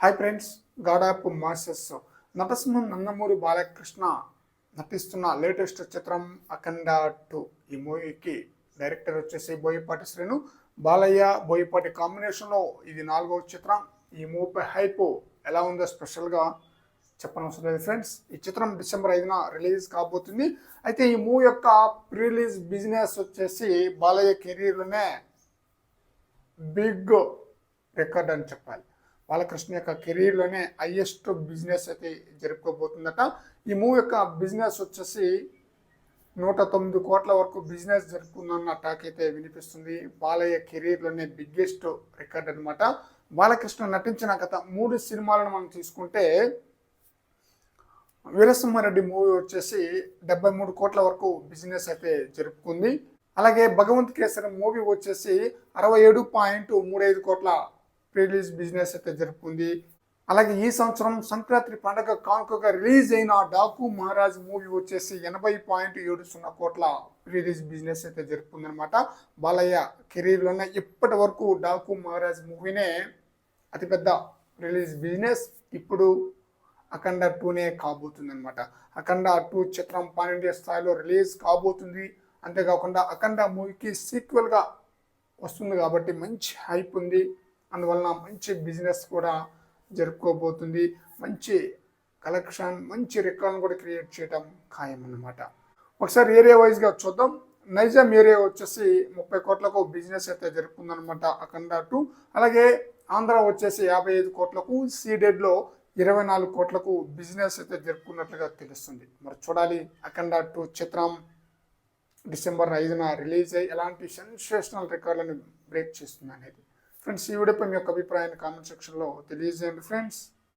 Hi friends గాడాప్ masters నటసింహం నందమూరి బాలకృష్ణ నటిస్తున్న లేటెస్ట్ చిత్రం అఖండ టూ ఈ మూవీకి డైరెక్టర్ వచ్చేసి బోయపాటి శ్రీను బాలయ్య బోయపాటి కాంబినేషన్లో ఇది నాలుగవ చిత్రం. ఈ మూవీపై హైప్ ఎలా ఉందో స్పెషల్గా చెప్పనవసరం లేదు ఫ్రెండ్స్ ఈ చిత్రం డిసెంబర్ ఐదున రిలీజ్ కాబోతుంది. అయితే ఈ మూవీ యొక్క ప్రీ రిలీజ్ బిజినెస్ వచ్చేసి బాలయ్య కెరీర్లోనే బిగ్ రికార్డ్ అని చెప్పాలి. బాలకృష్ణ యొక్క కెరీర్లోనే హయ్యెస్ట్ బిజినెస్ అయితే జరుపుకోబోతుందట. ఈ మూవీ యొక్క బిజినెస్ వచ్చేసి నూట తొమ్మిది కోట్ల వరకు బిజినెస్ జరుపుకుందన్న టాక్ అయితే వినిపిస్తుంది. బాలయ్య కెరీర్లోనే బిగ్గెస్ట్ రికార్డ్ అనమాట బాలకృష్ణ నటించిన గత మూడు సినిమాలను మనం తీసుకుంటే వీరసింహారెడ్డి మూవీ వచ్చేసి డెబ్బై మూడు కోట్ల వరకు బిజినెస్ అయితే జరుపుకుంది. అలాగే భగవంత్ కేసరి మూవీ వచ్చేసి అరవై ఏడు పాయింట్ మూడు ఐదు కోట్ల రిలీజ్ బిజినెస్ అయితే జరుపుకుంది. అలాగే ఈ సంవత్సరం సంక్రాంతి పండగ కానుకగా రిలీజ్ అయిన డాకు మహారాజ్ మూవీ వచ్చేసి ఎనభై పాయింట్ ఏడు సున్నా కోట్ల రిలీజ్ బిజినెస్ అయితే జరుపుకుందనమాట బాలయ్య కెరీర్లోనే ఇప్పటి వరకు డాకు మహారాజ్ మూవీనే అతిపెద్ద రిలీజ్ బిజినెస్ ఇప్పుడు అఖండ టూనే కాబోతుంది అనమాట అఖండ టూ చిత్రం పాన్ ఇండియా స్థాయిలో రిలీజ్ కాబోతుంది. అంతేకాకుండా అఖండ మూవీకి సీక్వెల్గా వస్తుంది కాబట్టి మంచి హైప్ ఉంది. అందువలన మంచి బిజినెస్ కూడా జరుపుకోబోతుంది. మంచి కలెక్షన్ మంచి రికార్డును కూడా క్రియేట్ చేయడం ఖాయం అన్నమాట ఒకసారి ఏరియా వైజ్గా చూద్దాం. నైజాం ఏరియా వచ్చేసి ముప్పై కోట్లకు బిజినెస్ అయితే జరుపుకుందనమాట అఖండ టు. అలాగే ఆంధ్ర వచ్చేసి యాభై ఐదు కోట్లకు సీడెడ్లో ఇరవై నాలుగు కోట్లకు బిజినెస్ అయితే జరుపుకున్నట్లుగా తెలుస్తుంది. మరి చూడాలి అఖండ టూ చిత్రం డిసెంబర్ ఐదున రిలీజ్ అయ్యి ఎలాంటి సెన్సేషనల్ రికార్డులను బ్రేక్ చేస్తుంది అనేది. ఫ్రెండ్స్ ఈ వీడియోపై మీ యొక్క అభిప్రాయాన్ని కామెంట్ సెక్షన్లో తెలియజేయండి. ఫ్రెండ్స్